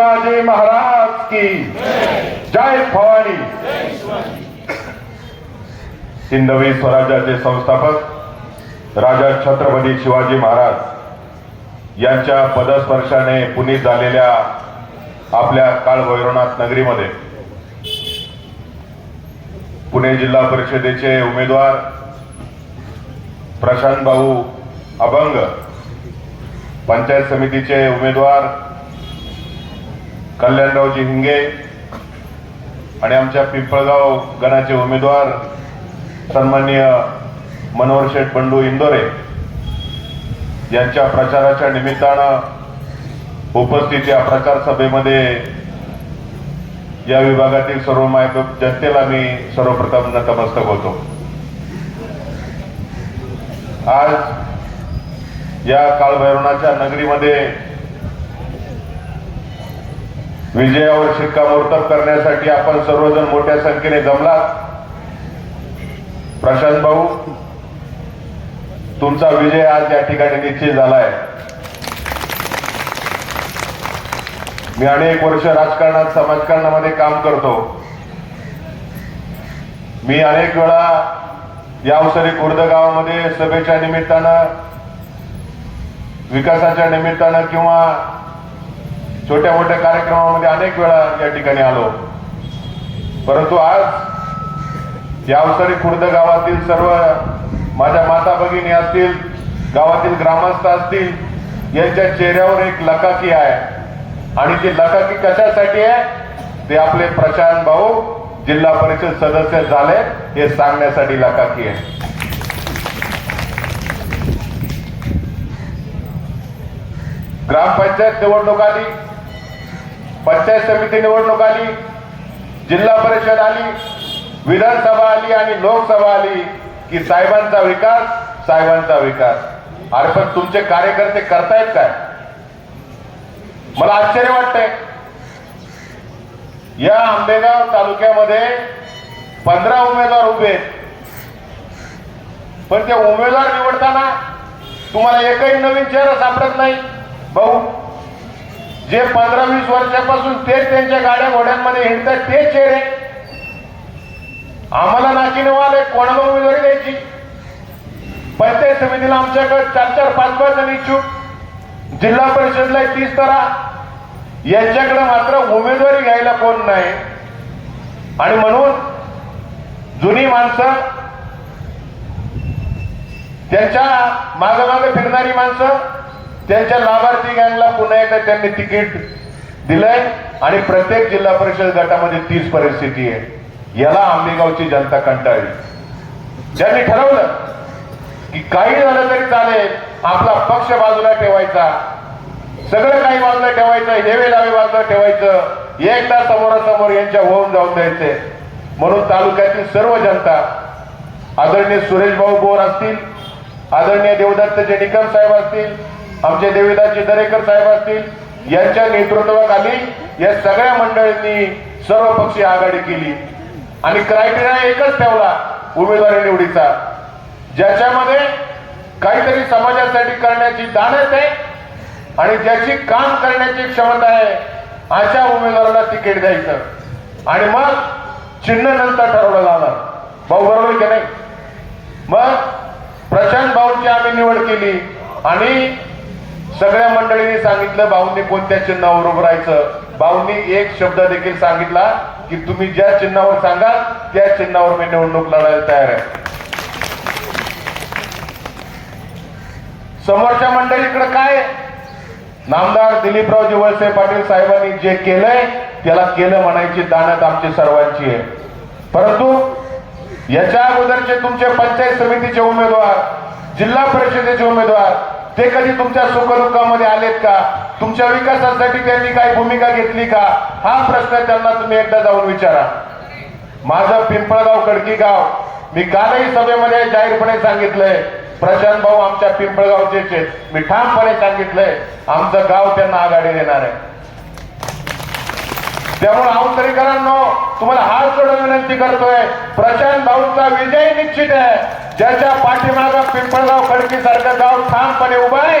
शिवाजी महाराज की। जय भवानी। हिंदवी स्वराज्याचे संस्थापक राजा छत्रपती शिवाजी महाराज यांच्या पदस्पर्शाने पुनीत झालेल्या आपल्या काळभैरवनाथ नगरीमध्ये पुणे जिल्हा परिषदेचे उमेदवार प्रशांत भाऊ अभंग पंचायत समितीचे उमेदवार कल्याणरावजी हिंगे आणि आमच्या पिंपळगाव गणाचे उमेदवार सन्माननीय मनोहर शेठ बंडू इंदोरे यांच्या प्रचाराच्या निमित्तानं उपस्थित या प्रचार सभेमध्ये या विभागातील सर्व मायबाप जनतेला मी सर्वप्रथम नतमस्तक होतो. आज या काळभैरवनाच्या नगरीमध्ये विजयावर शिक्कामोर्तब करण्यासाठी आपण सर्वजण मोठ्या संख्येने जमलात. प्रशांत भाऊ तुमचा विजय आज या ठिकाणी निश्चित झालाय. मी अनेक वर्ष राजकारणात समाजकारणामध्ये काम करतो. मी अनेक वेळा या अवसरी खुर्द गावामध्ये सभेच्या निमित्तानं विकासाच्या निमित्तानं किंवा छोट्या मोठ्या कार्यक्रमामध्ये अनेक वेळा या ठिकाणी आलो. परंतु आज या अवसरी खुर्द गावातील सर्व माझ्या माता भगिनी असतील गावातील ग्रामस्थ असतील यांच्या चेहऱ्यावर एक लकाकी आहे. आणि ती लकाकी कशासाठी आहे? ते आपले प्रशांत भाऊ जिल्हा परिषद सदस्य झाले हे सांगण्यासाठी लकाकी आहे. ग्रामपंचायत निवडणूक आली. पंचायत समिती निवडणूक आली जिल्हा परिषद आली विधानसभा आली आणि लोकसभा आली की साहेबांचा विकास साहेबांचा विकास. अरे पण तुमचे कार्यकर्ते करतायत काय? मला आश्चर्य वाटतंय. या आंबेगाव तालुक्यामध्ये पंधरा उमेदवार उभे आहेत. पण ते उमेदवार निवडताना तुम्हाला एकही नवीन चेहरा सापडत नाही. भाऊ जे पंधरा वीस वर्षापासून तेच त्यांच्या गाड्या घोड्यांमध्ये हिंडतात तेच चेहरे. आम्हाला नाकीने आले कोणाला उमेदवारी द्यायची? पंचायत समितीला आमच्याकडे चार चार पाच पाच जण इच्छुक. जिल्हा परिषदला तीस तरा. यांच्याकडे मात्र उमेदवारी घ्यायला कोण नाही. आणि म्हणून जुनी माणसं त्यांच्या मागे मागे फिरणारी माणसं त्यांच्या लाभार्थी गँगला पुन्हा एकदा त्यांनी तिकीट दिलंय आणि प्रत्येक जिल्हा परिषद गटामध्ये तीच परिस्थिती आहे. याला आंबेगावची जनता कंटाळली. ज्यांनी ठरवलं की काही झालं तरी चालेल आपला पक्ष बाजूला ठेवायचा. सगळं काही बाजूला ठेवायचं हेवे लावे बाजूला ठेवायचं. एकदा समोरासमोर यांच्या होऊन जाऊन द्यायचे. म्हणून तालुक्यातील सर्व जनता आदरणीय सुरेश भाऊ बोर असतील आदरणीय देवदत्तचे निकम साहेब असतील आमचे देवीदासजी दरेकर साहेब असतील यांच्या नेतृत्वाखाली या सगळ्या मंडळींनी सर्व पक्षी आघाडी केली. आणि क्रायटेरिया एकच ठेवला उमेदवारी निवडीचा ज्याच्यामध्ये काहीतरी समाजासाठी करण्याची दानत आहे आणि ज्याची काम करण्याची क्षमता आहे अशा उमेदवाराला तिकीट द्यायचं. आणि मग चिन्ह नंतर ठरवलं जाणार. भाऊ बरोबर की नाही? मग प्रशांत भाऊंची आम्ही निवड केली आणि सगळ्या मंडळींनी सांगितलं भाऊंनी कोणत्या चिन्हावर उभं राहायचं? भाऊंनी एक शब्द देखील सांगितला की तुम्ही ज्या चिन्हावर सांगाल त्या चिन्हावर मी निवडणूक लढायला तयार आहे. समोरच्या मंडळीकडे काय? नामदार दिलीपरावजी वळसे पाटील साहेबांनी जे केलंय त्याला केलं म्हणायची दानत आमची सर्वांची आहे. परंतु याच्या अगोदरचे तुमचे पंचायत समितीचे उमेदवार जिल्हा परिषदेचे उमेदवार ते कधी तुमच्या सुखदुःखामध्ये आलेत का? तुमच्या विकासासाठी त्यांनी काही भूमिका घेतली का? हा प्रश्न त्यांना तुम्ही एकदा जाऊन विचारा. माझं पिंपळगाव कडकी गाव मी कालही सभेमध्ये जाहीरपणे सांगितलंय प्रशांत भाऊ आमच्या पिंपळगावचे मी ठामपणे सांगितलंय आमचं गाव त्यांना आघाडी देणार आहे. त्यामुळे आमतरीकरांनो तुम्हाला हात जोडून विनंती करतोय. प्रशांत भाऊंचा विजय निश्चित आहे. ज्याच्या पाठीमागं पिंपळगाव खडकी सारखं गाव ठामपणे उभं आहे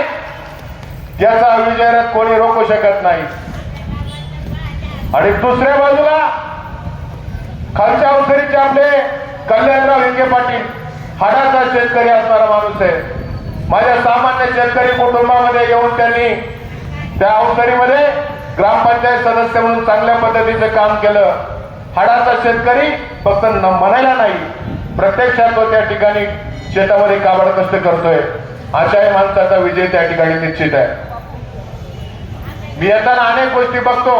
त्याचा विजय कोणी रोखू शकत नाही. आणि दुसऱ्या बाजूला खालच्या अवसरीचे आपले कल्याणराव विखे पाटील हाडाचा शेतकरी असणारा माणूस आहे. माझ्या सामान्य शेतकरी कुटुंबामध्ये येऊन त्यांनी त्या अवसरीमध्ये ग्रामपंचायत सदस्य म्हणून चांगल्या पद्धतीचं काम केलं. हाडाचा शेतकरी फक्त म्हणायला नाही. प्रत्यक्षात तो त्या ठिकाणी शेतामध्ये काबड कष्ट करतोय. अशाही माणसाचा विजय त्या ठिकाणी निश्चित आहे. मी येताना अनेक गोष्टी बघतो.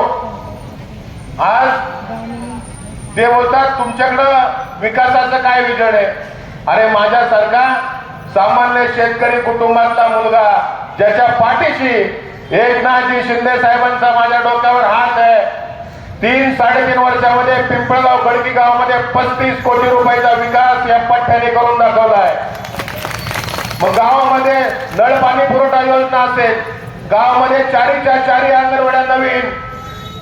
आज ते बोलतात तुमच्याकडं विकासाचं काय विजन आहे? अरे माझ्यासारखा सामान्य शेतकरी कुटुंबातला मुलगा ज्याच्या पाठीशी एकनाथजी शिंदे साहेबांचा माझ्या डोक्यावर हात आहे तीन साडेतीन वर्षामध्ये पिंपळगाव गडकी गावामध्ये पस्तीस कोटी रुपयाचा विकास या पठ्ठ्याने करून दाखवलाय. मग गावामध्ये नळ पाणी पुरवठा योजना असेल गावामध्ये चारीच्या चारी अंगणवाड्या नवीन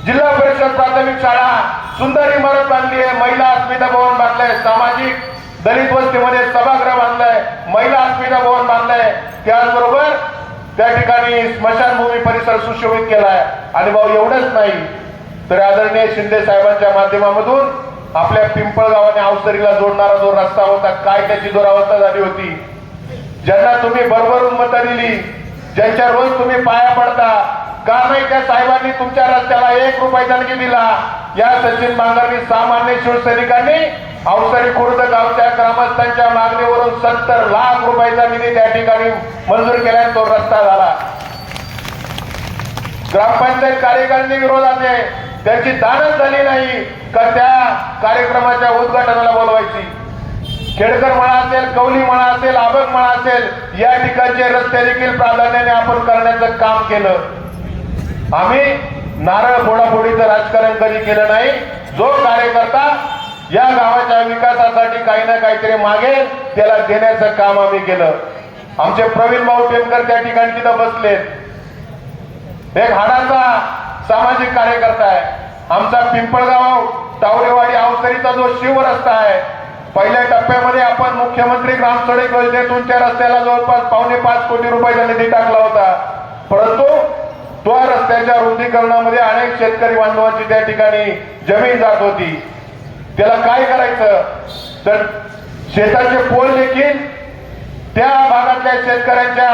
जिल्हा परिषद प्राथमिक शाळा सुंदर इमारत बांधली आहे महिला अस्मिता भवन बांधलंय सामाजिक दलित वस्तीमध्ये सभागृह बांधलंय महिला अस्मिता भवन बांधलंय. त्याचबरोबर त्या ठिकाणी स्मशानभूमी परिसर सुशोभित केलाय. आणि भाऊ एवढंच नाही तर आदरणीय शिंदे साहेबांच्या माध्यमामधून आपल्या पिंपळ आणि अवसरीला जोडणारा जो रस्ता होता काय त्याची दुरावस्था झाली होती? ज्यांना तुम्ही भरभरून मतं दिली ज्यांच्या रोज तुम्ही पाया पडता का नाही त्या साहेबांनी तुमच्या रस्त्याला एक रुपया दिला? या सचिन बांगरनी सामान्य शिवसैनिकांनी अवसरी खुर्द गावच्या ग्रामस्थांच्या मागणीवरून सत्तर लाख रुपयाचा निधी त्या ठिकाणी मंजूर केल्याने तो रस्ता झाला. ग्रामपंचायत कार्यकारिणी विरोधात आहे. त्यांची दानच झाली नाही का त्या कार्यक्रमाच्या उद्घाटनाला बोलवायची? खेडकर म्हणा असेल कवली म्हणा असेल आबक म्हणा असेल या ठिकाणचे रस्ते देखील प्राधान्याने आपण करण्याचं काम केलं. आम्ही नारळ फोडाफोडीचं राजकारण कधी केलं नाही. जो कार्यकर्ता या गावाच्या विकासासाठी काही ना काहीतरी मागेल त्याला देण्याचं काम आम्ही केलं. आमचे प्रवीण भाऊ टेमकर त्या ठिकाणी तिथं बसलेत. एक हाडाचा सामाजिक कार्यकर्ता आहे. आमचा पिंपळगाव टावरेवाडी अवसरीचा जो शिव रस्ता आहे पहिल्या टप्प्यामध्ये आपण मुख्यमंत्री ग्राम सडक योजनेतून त्या रस्त्याला जवळपास पावणे पाच कोटी रुपयाचा निधी टाकला होता. परंतु तो रस्त्याच्या रुंदीकरणामध्ये अनेक शेतकरी बांधवांची त्या ठिकाणी जमीन जात होती. त्याला काय करायचं? तर शेताचे पोल देखील त्या भागातल्या शेतकऱ्यांच्या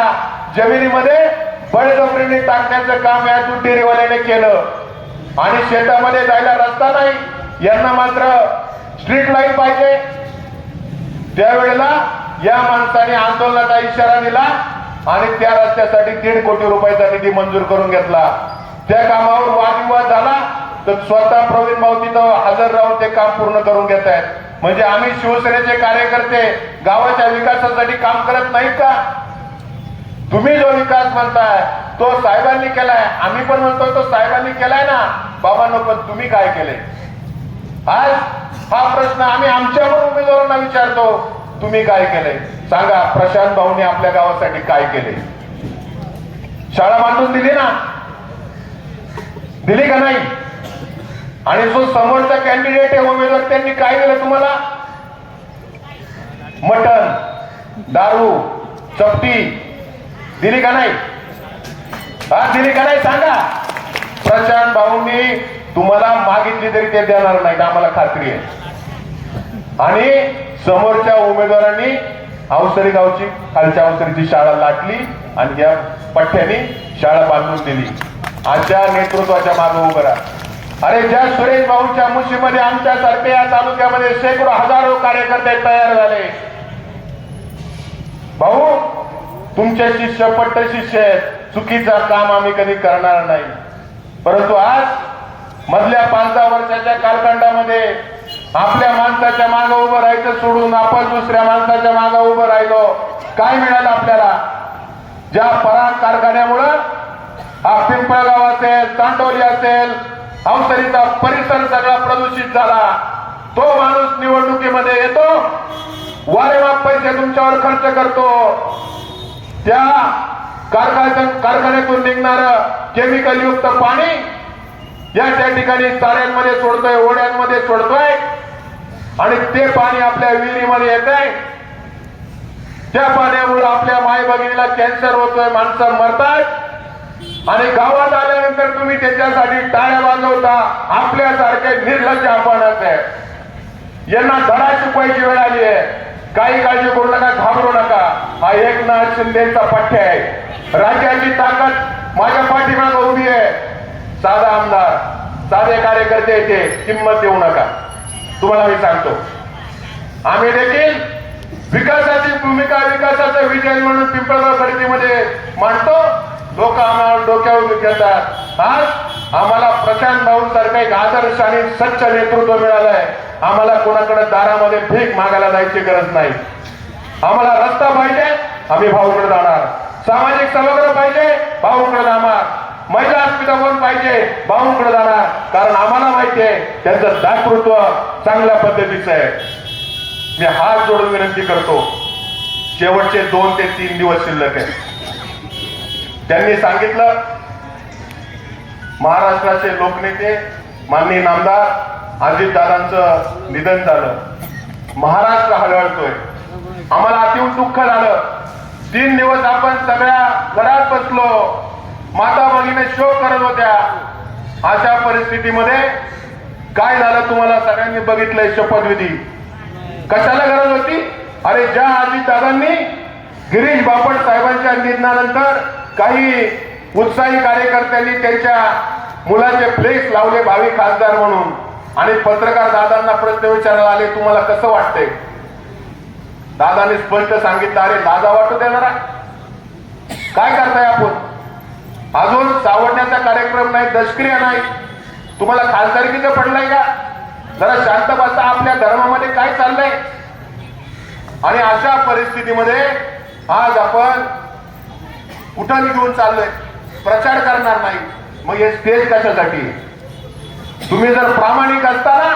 जमिनीमध्ये बळजबरीने टाकण्याचं काम या दुटेरीवाल्याने केलं. आणि शेतामध्ये जायला रस्ता नाही. यांना मात्र स्ट्रीट लाइट पाहिजे. त्यावेळेला या माणसाने आंदोलनाचा इशारा दिला आणि त्या रस्त्यासाठी दीड कोटी रुपयाचा निधी मंजूर करून घेतला. त्या कामावर वादविवाद झाला तर स्वतः प्रवीण भाऊ तिथं हजर राहून ते काम पूर्ण करून घेत आहेत. म्हणजे आम्ही शिवसेनेचे कार्यकर्ते गावाच्या विकासासाठी काम करत नाहीत का? तुम्ही जो विकास म्हणताय तो साहेबांनी केलाय. आम्ही पण म्हणतो तो साहेबांनी केलाय ना. बाबांनो पण तुम्ही काय केले? आज हा प्रश्न आम्ही आमच्या पण उमेदवारांना विचारतो तुम्ही काय केलंय सांगा प्रशांत भाऊने आपल्या गावासाठी काय केले? शाळा बांधून दिली ना? दिली का नाही? आणि जो समोरचा कॅन्डिडेट आहे उमेदवार त्यांनी काय दिलं तुम्हाला? मटन दारू चपटी दिली का नाही? हा दिली का नाही? सांगा. प्रशांत भाऊंनी तुम्हाला मागितली तरी ते देणार नाही आम्हाला खात्री आहे. आणि समोरच्या उमेदवारांनी अवसरी गावची खालच्या अवसरीची शाळा लाटली आणि या पठ्ठ्याने शाळा बांधून दिली. आजच्या नेतृत्वाच्या मागे उभं राहा. अरे ज्या सुरेश भाऊच्या मुशीमध्ये आमच्यासारखे या तालुक्यामध्ये शेकडो हजारो कार्यकर्ते तयार झाले. भाऊ तुमचे शिष्य पट्ट शिष्य आहेत. चुकीचा काम आम्ही कधी करणार नाही. परंतु आज मधल्या पाच दहा वर्षाच्या कालखंडामध्ये आपल्या माणसाच्या माग उभं राहायचं सोडून आपण दुसऱ्या माणसाच्या माग उभं राहिलो. काय मिळालं आपल्याला? ज्या पराग कारखान्यामुळं हा पिंपळगाव असेल चांडोली असेल अवसरीचा परिसर सगळा प्रदूषित झाला. तो माणूस निवडणुकीमध्ये येतो. वारेमाप पैसे तुमच्यावर खर्च करतो. त्या कारखान्या कारखान्यातून निघणार केमिकल युक्त पाणी या त्या ठिकाणी चाऱ्यांमध्ये सोडतोय ओढ्यांमध्ये सोडतोय. आणि ते पाणी आपल्या विहिरीमध्ये येत आहे त्या पाण्यामुळे आपल्या माय भगिनीला कॅन्सर होतोय माणसं मरतात. आणि गावात आल्यानंतर तुम्ही त्याच्यासाठी टाळ्या वाजवता. आपल्यासारखे निर्लज्ज आपणच आहे. यांना धडा शिकवायची वेळ आली आहे. काही काळजी करू नका घाबरू नका. हा एकनाथ शिंदेचा पठ्य आहे. राज्याची ताकद माझ्या पाठीमागे उभी आहे. साधा आमदार साधे कार्यकर्ते येते किंमत देऊ नका. तुम्हाला मी सांगतो. आम्ही देखील विकासाची भूमिका विकासाचा विजय म्हणून पिंपळगाव खरेदीमध्ये मांडतो. लोक आम्हाला डोक्यावर घेतात. आज आम्हाला प्रशांत भाऊ सारखं एक आदर्श आणि स्वच्छ नेतृत्व मिळालंय. आम्हाला कोणाकडे दारामध्ये भीक मागायला जायची गरज नाही. आम्हाला रस्ता पाहिजे आम्ही भाऊकडे जाणार. सामाजिक सभागृह पाहिजे भाऊकडे जाणार. महिला अस्मिताभवन पाहिजे भाऊकडे जाणार. कारण आम्हाला माहिती आहे त्यांचं दातृत्व चांगल्या पद्धतीचं आहे. मी हात जोडून विनंती करतो शेवटचे दोन ते तीन दिवस शिल्लक आहे. त्यांनी सांगितलं महाराष्ट्राचे लोकनेते माननीय नामदार अजितदादांचं निधन झालं. महाराष्ट्र हळहळतोय आम्हाला अतिव दुःख झालं. तीन दिवस आपण सगळ्या घरात बसलो. माता भगिनी शोक करत होत्या. अशा परिस्थितीमध्ये काय झालं तुम्हाला सगळ्यांनी बघितलंय शपथविधी? कशाला गरज होती? अरे ज्या अजितदादांनी गिरीश बापट साहेबांच्या निधनानंतर काही उत्साही कार्यकर्त्यांनी त्यांच्या मुलाचे फ्लेक्स लावले भावी खासदार म्हणून. आणि पत्रकार दादांना प्रश्न विचारायला आले तुम्हाला कसं वाटतंय? दादाने स्पष्ट सांगितलं अरे दादा वाटू देणारा काय करताय आपण? अजून सावडण्याचा कार्यक्रम नाही दष्क्रिया नाही. तुम्हाला खासदारकीचं पडलंय का? जरा शांत बसता आपल्या धर्मामध्ये काय चाललंय? आणि अशा परिस्थितीमध्ये आज आपण कुठं घेऊन चाललोय? प्रचार करणार नाही मग हे स्टेज कशासाठी? तुम्ही जर प्रामाणिक असताना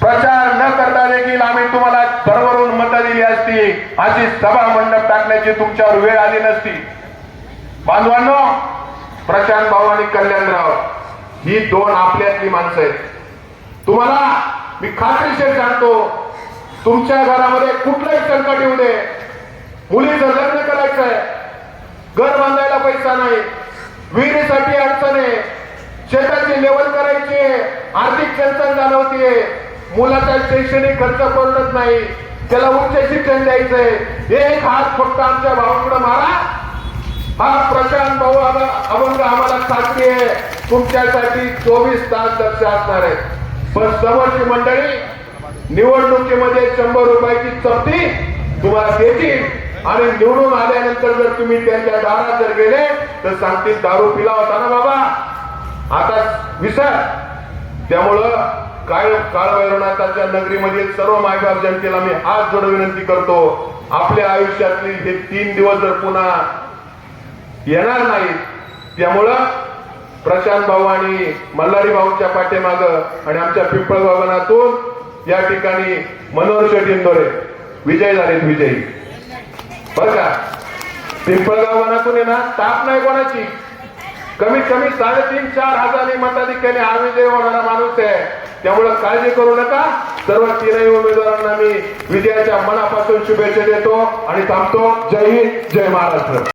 प्रचार न करता देखील आम्ही तुम्हाला भरभरून मतं दिली असती अशी सभा मंडप टाकण्याची तुमच्यावर वेळ आली नसती. बांधवांनो प्रशांत भाऊ आणि कल्याणराव ही दोन आपल्यातली माणसं आहेत. तुम्हाला मी खात्रीशीर सांगतो तुमच्या घरामध्ये कुठलंही संकट येऊ दे मुलीचं लग्न करायचंय. घर बांधायला पैसा नाही. विहिरीसाठी अडचण आहे शेताची लेवल करायची आहे आर्थिक चणचण जाणवते मुलाचा शैक्षणिक खर्च परवडत नाही त्याला उच्च शिक्षण द्यायचंय. एक हात फक्त आमच्या भावाकडे मारा. हा प्रशांत भाऊ आम्हा- अभंग आम्हाला खात्री आहे. तुमच्यासाठी चोवीस तास दक्ष असणार आहे. पण समोरची मंडळी निवडणुकीमध्ये शंभर रुपयाची चपटी तुम्हाला देतील. आणि निवडून आल्यानंतर जर तुम्ही त्यांच्या दारात जर गेले तर सांगतील दारू पिला होता ना बाबा? आता विसर. त्यामुळं काय काळभैरवनाथाच्या नगरीमध्ये सर्व मायबाप जनतेला मी हात जोड विनंती करतो. आपल्या आयुष्यातली हे तीन दिवस जर पुन्हा येणार नाही त्यामुळं प्रशांत भाऊ आणि मल्हारी भाऊच्या पाठीमाग आणि आमच्या पिंपळ भवनातून या ठिकाणी मनोहर शेट इंदोरे. विजय झालेत विजयी. बर का पिंपळगाव वनातून आहे ना ताप नाही कोणाची. कमीत कमी साडेतीन चार हजार मताधिक्याने हा विजय होणारा माणूस आहे. त्यामुळे काळजी करू नका. सर्व तीनही उमेदवारांना मी विजयाच्या मनापासून शुभेच्छा देतो आणि थांबतो. जय हिंद जय महाराष्ट्र.